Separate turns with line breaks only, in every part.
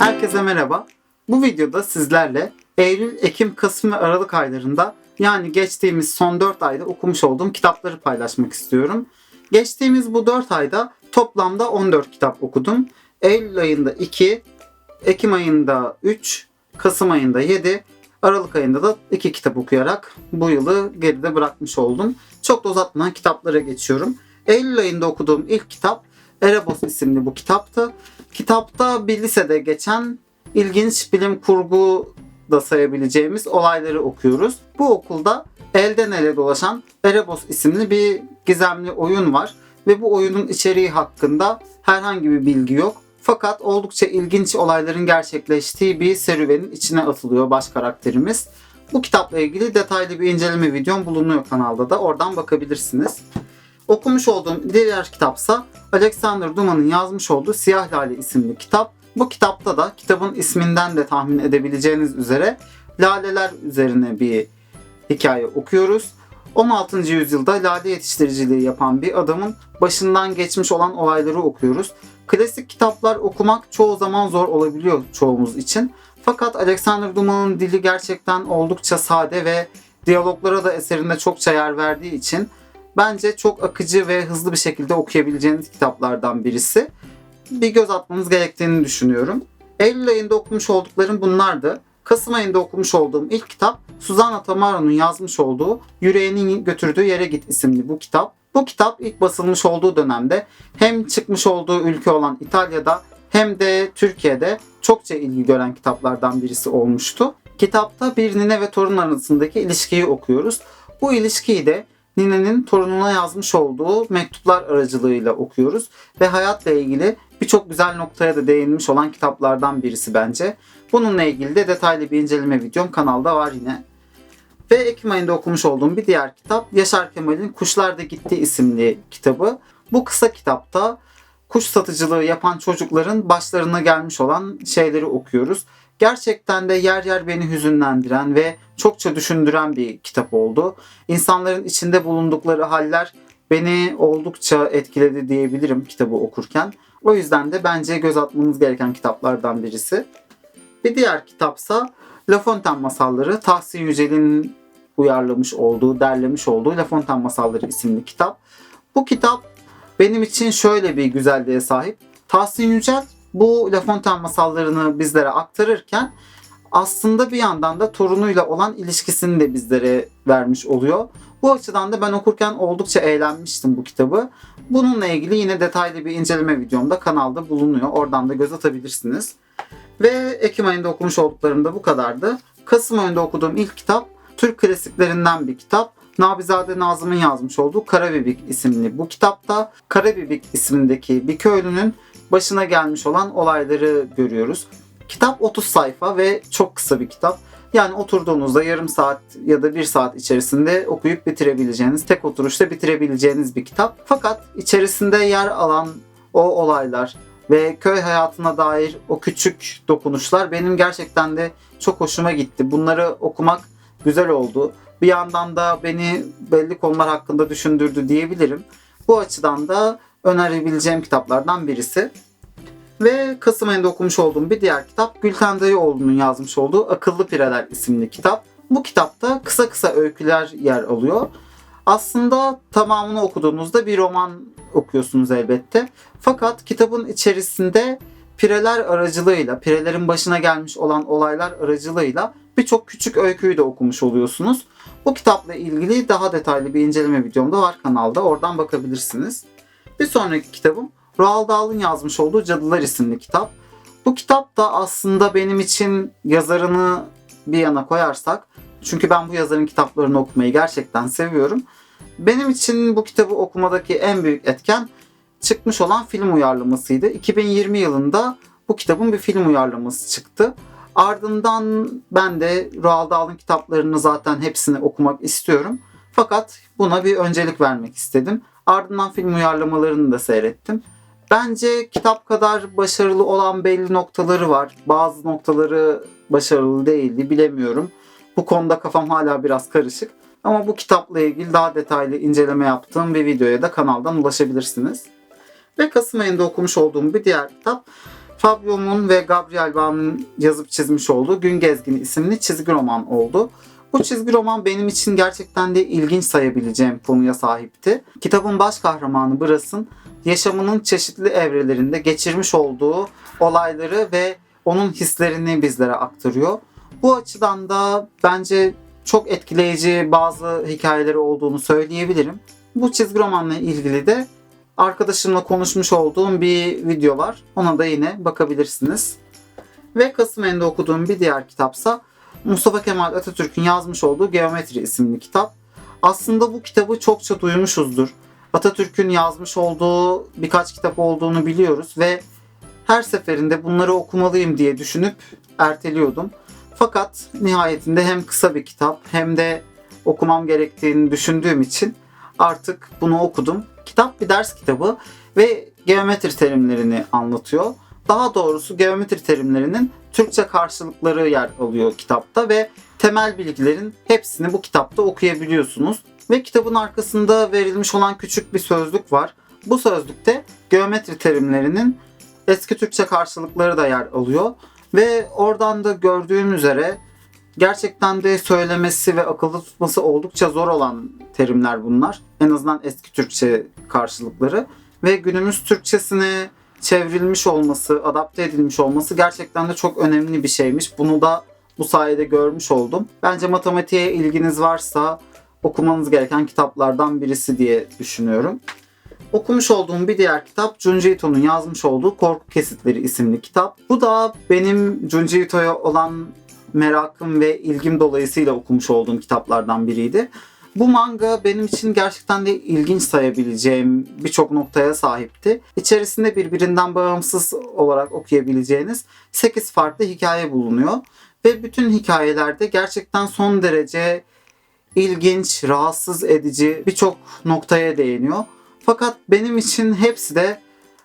Herkese merhaba. Bu videoda sizlerle Eylül, Ekim, Kasım ve Aralık aylarında yani geçtiğimiz son 4 ayda okumuş olduğum kitapları paylaşmak istiyorum. Geçtiğimiz bu 4 ayda toplamda 14 kitap okudum. Eylül ayında 2, Ekim ayında 3, Kasım ayında 7, Aralık ayında da 2 kitap okuyarak bu yılı geride bırakmış oldum. Çok da uzatmadan kitaplara geçiyorum. Eylül ayında okuduğum ilk kitap Erebos isimli bu kitaptı. Kitapta bir lisede geçen ilginç bilim kurgu da sayabileceğimiz olayları okuyoruz. Bu okulda elden ele dolaşan Erebos isimli bir gizemli oyun var ve bu oyunun içeriği hakkında herhangi bir bilgi yok. Fakat oldukça ilginç olayların gerçekleştiği bir serüvenin içine atılıyor baş karakterimiz. Bu kitapla ilgili detaylı bir inceleme videom bulunuyor kanalda da oradan bakabilirsiniz. Okumuş olduğum diğer kitapsa Alexander Dumas'ın yazmış olduğu Siyah Lale isimli kitap. Bu kitapta da kitabın isminden de tahmin edebileceğiniz üzere laleler üzerine bir hikaye okuyoruz. 16. yüzyılda lale yetiştiriciliği yapan bir adamın başından geçmiş olan olayları okuyoruz. Klasik kitaplar okumak çoğu zaman zor olabiliyor çoğumuz için. Fakat Alexander Dumas'ın dili gerçekten oldukça sade ve diyaloglara da eserinde çokça yer verdiği için bence çok akıcı ve hızlı bir şekilde okuyabileceğiniz kitaplardan birisi. Bir göz atmanız gerektiğini düşünüyorum. Eylül ayında okumuş olduklarım bunlardı. Kasım ayında okumuş olduğum ilk kitap Suzanna Tamaro'nun yazmış olduğu Yüreğinin Götürdüğü Yere Git isimli bu kitap. Bu kitap ilk basılmış olduğu dönemde hem çıkmış olduğu ülke olan İtalya'da hem de Türkiye'de çokça ilgi gören kitaplardan birisi olmuştu. Kitapta bir nine ve torun arasındaki ilişkiyi okuyoruz. Bu ilişkiyi de ninenin torununa yazmış olduğu mektuplar aracılığıyla okuyoruz ve hayatla ilgili birçok güzel noktaya da değinmiş olan kitaplardan birisi bence. Bununla ilgili de detaylı bir inceleme videom kanalda var yine. Ve Ekim ayında okumuş olduğum bir diğer kitap Yaşar Kemal'in Kuşlar da Gitti isimli kitabı. Bu kısa kitapta kuş satıcılığı yapan çocukların başlarına gelmiş olan şeyleri okuyoruz. Gerçekten de yer yer beni hüzünlendiren ve çokça düşündüren bir kitap oldu. İnsanların içinde bulundukları haller beni oldukça etkiledi diyebilirim kitabı okurken. O yüzden de bence göz atmanız gereken kitaplardan birisi. Bir diğer kitapsa La Fontaine Masalları. Tahsin Yücel'in uyarlamış olduğu, derlemiş olduğu La Fontaine Masalları isimli kitap. Bu kitap benim için şöyle bir güzelliğe sahip. Tahsin Yücel bu La Fontaine masallarını bizlere aktarırken aslında bir yandan da torunuyla olan ilişkisini de bizlere vermiş oluyor. Bu açıdan da ben okurken oldukça eğlenmiştim bu kitabı. Bununla ilgili yine detaylı bir inceleme videomda kanalda bulunuyor. Oradan da göz atabilirsiniz. Ve Ekim ayında okumuş olduklarım da bu kadardı. Kasım ayında okuduğum ilk kitap Türk klasiklerinden bir kitap. Nabizade Nazım'ın yazmış olduğu Karabibik isimli bu kitapta Karabibik ismindeki bir köylünün başına gelmiş olan olayları görüyoruz. Kitap 30 sayfa ve çok kısa bir kitap. Yani oturduğunuzda yarım saat ya da bir saat içerisinde okuyup bitirebileceğiniz, tek oturuşta bitirebileceğiniz bir kitap. Fakat içerisinde yer alan o olaylar ve köy hayatına dair o küçük dokunuşlar benim gerçekten de çok hoşuma gitti. Bunları okumak güzel oldu. Bir yandan da beni belli konular hakkında düşündürdü diyebilirim. Bu açıdan da önerebileceğim kitaplardan birisi. Ve Kasım ayında okumuş olduğum bir diğer kitap Gülten Dayıoğlu'nun yazmış olduğu Akıllı Pireler isimli kitap. Bu kitapta kısa kısa öyküler yer alıyor. Aslında tamamını okuduğunuzda bir roman okuyorsunuz elbette. Fakat kitabın içerisinde pireler aracılığıyla, pirelerin başına gelmiş olan olaylar aracılığıyla birçok küçük öyküyü de okumuş oluyorsunuz. Bu kitapla ilgili daha detaylı bir inceleme videom da var kanalda. Oradan bakabilirsiniz. Bir sonraki kitabım Roald Dahl'ın yazmış olduğu Cadılar isimli kitap. Bu kitap da aslında benim için yazarını bir yana koyarsak çünkü ben bu yazarın kitaplarını okumayı gerçekten seviyorum. Benim için bu kitabı okumadaki en büyük etken çıkmış olan film uyarlamasıydı. 2020 yılında bu kitabın bir film uyarlaması çıktı. Ardından ben de Roald Dahl'ın kitaplarını zaten hepsini okumak istiyorum. Fakat buna bir öncelik vermek istedim. Ardından film uyarlamalarını da seyrettim. Bence kitap kadar başarılı olan belli noktaları var. Bazı noktaları başarılı değildi bilemiyorum. Bu konuda kafam hala biraz karışık. Ama bu kitapla ilgili daha detaylı inceleme yaptığım bir videoya da kanaldan ulaşabilirsiniz. Ve Kasım ayında okumuş olduğum bir diğer kitap Fabio Moon ve Gabriel Baum'un yazıp çizmiş olduğu Gün Gezgini isimli çizgi roman oldu. Bu çizgi roman benim için gerçekten de ilginç sayabileceğim konuya sahipti. Kitabın baş kahramanı Bras'ın yaşamının çeşitli evrelerinde geçirmiş olduğu olayları ve onun hislerini bizlere aktarıyor. Bu açıdan da bence çok etkileyici bazı hikayeleri olduğunu söyleyebilirim. Bu çizgi romanla ilgili de arkadaşımla konuşmuş olduğum bir video var. Ona da yine bakabilirsiniz. Ve Kasım ayında okuduğum bir diğer kitapsa Mustafa Kemal Atatürk'ün yazmış olduğu Geometri isimli kitap. Aslında bu kitabı çokça duymuşuzdur. Atatürk'ün yazmış olduğu birkaç kitap olduğunu biliyoruz ve her seferinde bunları okumalıyım diye düşünüp erteliyordum. Fakat nihayetinde hem kısa bir kitap hem de okumam gerektiğini düşündüğüm için artık bunu okudum. Kitap bir ders kitabı ve geometri terimlerini anlatıyor. Daha doğrusu geometri terimlerinin Türkçe karşılıkları yer alıyor kitapta ve temel bilgilerin hepsini bu kitapta okuyabiliyorsunuz. Ve kitabın arkasında verilmiş olan küçük bir sözlük var. Bu sözlükte geometri terimlerinin eski Türkçe karşılıkları da yer alıyor. Ve oradan da gördüğüm üzere gerçekten de söylemesi ve akılda tutması oldukça zor olan terimler bunlar. En azından eski Türkçe karşılıkları. Ve günümüz Türkçesine çevrilmiş olması, adapte edilmiş olması gerçekten de çok önemli bir şeymiş. Bunu da bu sayede görmüş oldum. Bence matematiğe ilginiz varsa okumanız gereken kitaplardan birisi diye düşünüyorum. Okumuş olduğum bir diğer kitap Junji Ito'nun yazmış olduğu Korku Kesitleri isimli kitap. Bu da benim Junji Ito'ya olan merakım ve ilgim dolayısıyla okumuş olduğum kitaplardan biriydi. Bu manga benim için gerçekten de ilginç sayabileceğim birçok noktaya sahipti. İçerisinde birbirinden bağımsız olarak okuyabileceğiniz 8 farklı hikaye bulunuyor. Ve bütün hikayelerde gerçekten son derece ilginç, rahatsız edici birçok noktaya değiniyor. Fakat benim için hepsi de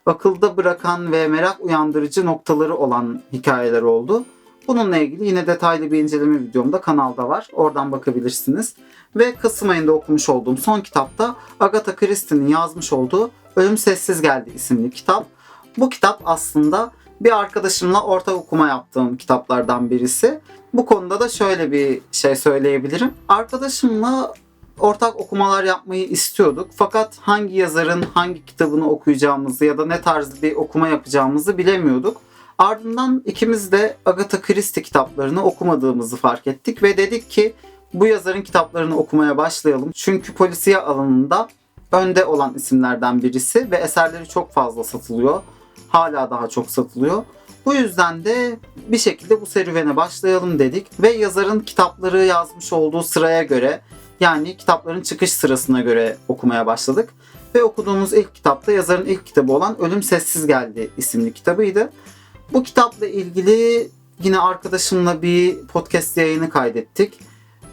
akılda bırakan ve merak uyandırıcı noktaları olan hikayeler oldu. Bununla ilgili yine detaylı bir inceleme videomda kanalda var. Oradan bakabilirsiniz. Ve Kasım ayında okumuş olduğum son kitapta Agatha Christie'nin yazmış olduğu Ölüm Sessiz Geldi isimli kitap. Bu kitap aslında bir arkadaşımla ortak okuma yaptığım kitaplardan birisi. Bu konuda da şöyle bir şey söyleyebilirim. Arkadaşımla ortak okumalar yapmayı istiyorduk. Fakat hangi yazarın hangi kitabını okuyacağımızı ya da ne tarz bir okuma yapacağımızı bilemiyorduk. Ardından ikimiz de Agatha Christie kitaplarını okumadığımızı fark ettik ve dedik ki bu yazarın kitaplarını okumaya başlayalım. Çünkü polisiye alanında önde olan isimlerden birisi ve eserleri çok fazla satılıyor. Hala daha çok satılıyor. Bu yüzden de bir şekilde bu serüvene başlayalım dedik ve yazarın kitapları yazmış olduğu sıraya göre yani kitapların çıkış sırasına göre okumaya başladık. Ve okuduğumuz ilk kitapta yazarın ilk kitabı olan Ölüm Sessiz Geldi isimli kitabıydı. Bu kitapla ilgili yine arkadaşımla bir podcast yayını kaydettik.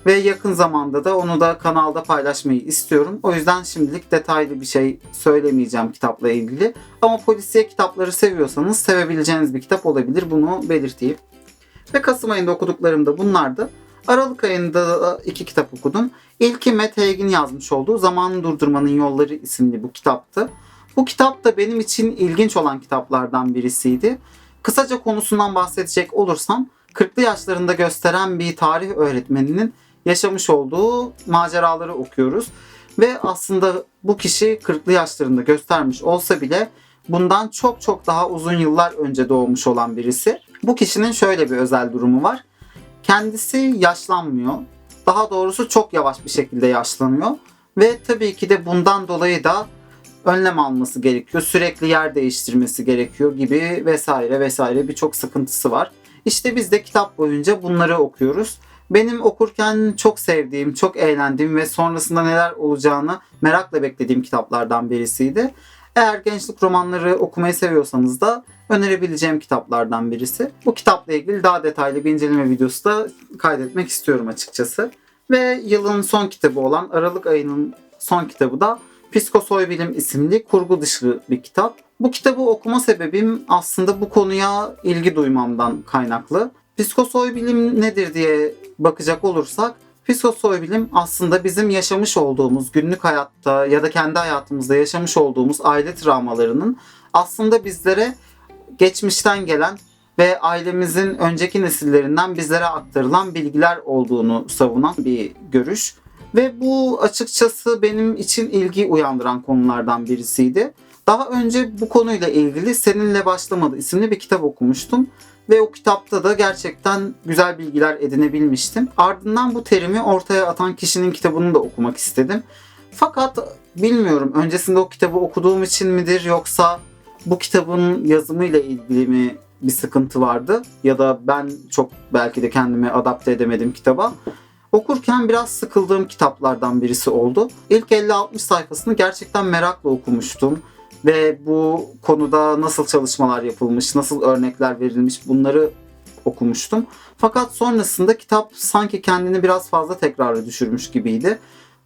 Ve yakın zamanda da onu da kanalda paylaşmayı istiyorum. O yüzden şimdilik detaylı bir şey söylemeyeceğim kitapla ilgili. Ama polisiye kitapları seviyorsanız sevebileceğiniz bir kitap olabilir. Bunu belirteyim. Ve Kasım ayında okuduklarım da bunlardı. Aralık ayında da iki kitap okudum. İlki Matt Haig'in yazmış olduğu Zamanı Durdurmanın Yolları isimli bu kitaptı. Bu kitap da benim için ilginç olan kitaplardan birisiydi. Kısaca konusundan bahsedecek olursam 40'lı yaşlarında gösteren bir tarih öğretmeninin yaşamış olduğu maceraları okuyoruz. Ve aslında bu kişi 40'lı yaşlarında göstermiş olsa bile bundan çok çok daha uzun yıllar önce doğmuş olan birisi. Bu kişinin şöyle bir özel durumu var. Kendisi yaşlanmıyor. Daha doğrusu çok yavaş bir şekilde yaşlanıyor. Ve tabii ki de bundan dolayı da önlem alması gerekiyor. Sürekli yer değiştirmesi gerekiyor gibi vesaire vesaire birçok sıkıntısı var. İşte biz de kitap boyunca bunları okuyoruz. Benim okurken çok sevdiğim, çok eğlendiğim ve sonrasında neler olacağını merakla beklediğim kitaplardan birisiydi. Eğer gençlik romanları okumayı seviyorsanız da önerebileceğim kitaplardan birisi. Bu kitapla ilgili daha detaylı bir inceleme videosu da kaydetmek istiyorum açıkçası. Ve yılın son kitabı olan Aralık ayının son kitabı da Psikosoybilim isimli kurgu dışı bir kitap. Bu kitabı okuma sebebim aslında bu konuya ilgi duymamdan kaynaklı. Psikosoybilim nedir diye bakacak olursak Psikosoybilim aslında bizim yaşamış olduğumuz günlük hayatta ya da kendi hayatımızda yaşamış olduğumuz aile travmalarının aslında bizlere geçmişten gelen ve ailemizin önceki nesillerinden bizlere aktarılan bilgiler olduğunu savunan bir görüş. Ve bu açıkçası benim için ilgi uyandıran konulardan birisiydi. Daha önce bu konuyla ilgili Seninle Başlamadı isimli bir kitap okumuştum. Ve o kitapta da gerçekten güzel bilgiler edinebilmiştim. Ardından bu terimi ortaya atan kişinin kitabını da okumak istedim. Fakat bilmiyorum öncesinde o kitabı okuduğum için midir yoksa bu kitabın yazımıyla ilgili mi bir sıkıntı vardı ya da ben çok belki de kendimi adapte edemedim kitaba. Okurken biraz sıkıldığım kitaplardan birisi oldu. İlk 50-60 sayfasını gerçekten merakla okumuştum ve bu konuda nasıl çalışmalar yapılmış, nasıl örnekler verilmiş bunları okumuştum. Fakat sonrasında kitap sanki kendini biraz fazla tekrara düşürmüş gibiydi.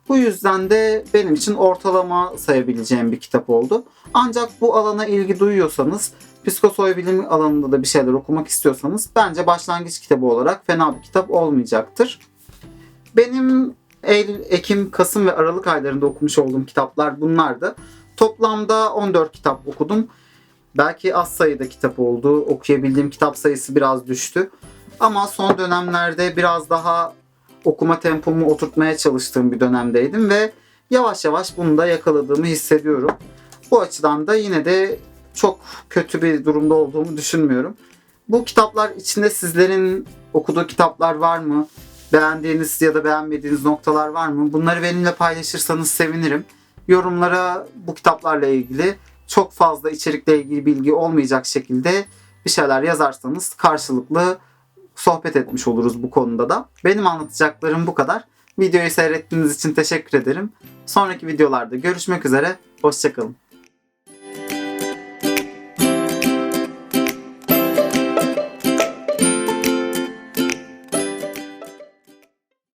Bu yüzden de benim için ortalama sayabileceğim bir kitap oldu. Ancak bu alana ilgi duyuyorsanız, psikosoybilim alanında da bir şeyler okumak istiyorsanız bence başlangıç kitabı olarak fena bir kitap olmayacaktır. Benim Eylül, Ekim, Kasım ve Aralık aylarında okumuş olduğum kitaplar bunlardı. Toplamda 14 kitap okudum. Belki az sayıda kitap oldu. Okuyabildiğim kitap sayısı biraz düştü. Ama son dönemlerde biraz daha okuma tempomu oturtmaya çalıştığım bir dönemdeydim ve yavaş yavaş bunu da yakaladığımı hissediyorum. Bu açıdan da yine de çok kötü bir durumda olduğumu düşünmüyorum. Bu kitaplar içinde sizlerin okuduğu kitaplar var mı? Beğendiğiniz ya da beğenmediğiniz noktalar var mı? Bunları benimle paylaşırsanız sevinirim. Yorumlara bu kitaplarla ilgili çok fazla içerikle ilgili bilgi olmayacak şekilde bir şeyler yazarsanız karşılıklı sohbet etmiş oluruz bu konuda da. Benim anlatacaklarım bu kadar. Videoyu seyrettiğiniz için teşekkür ederim. Sonraki videolarda görüşmek üzere. Hoşçakalın.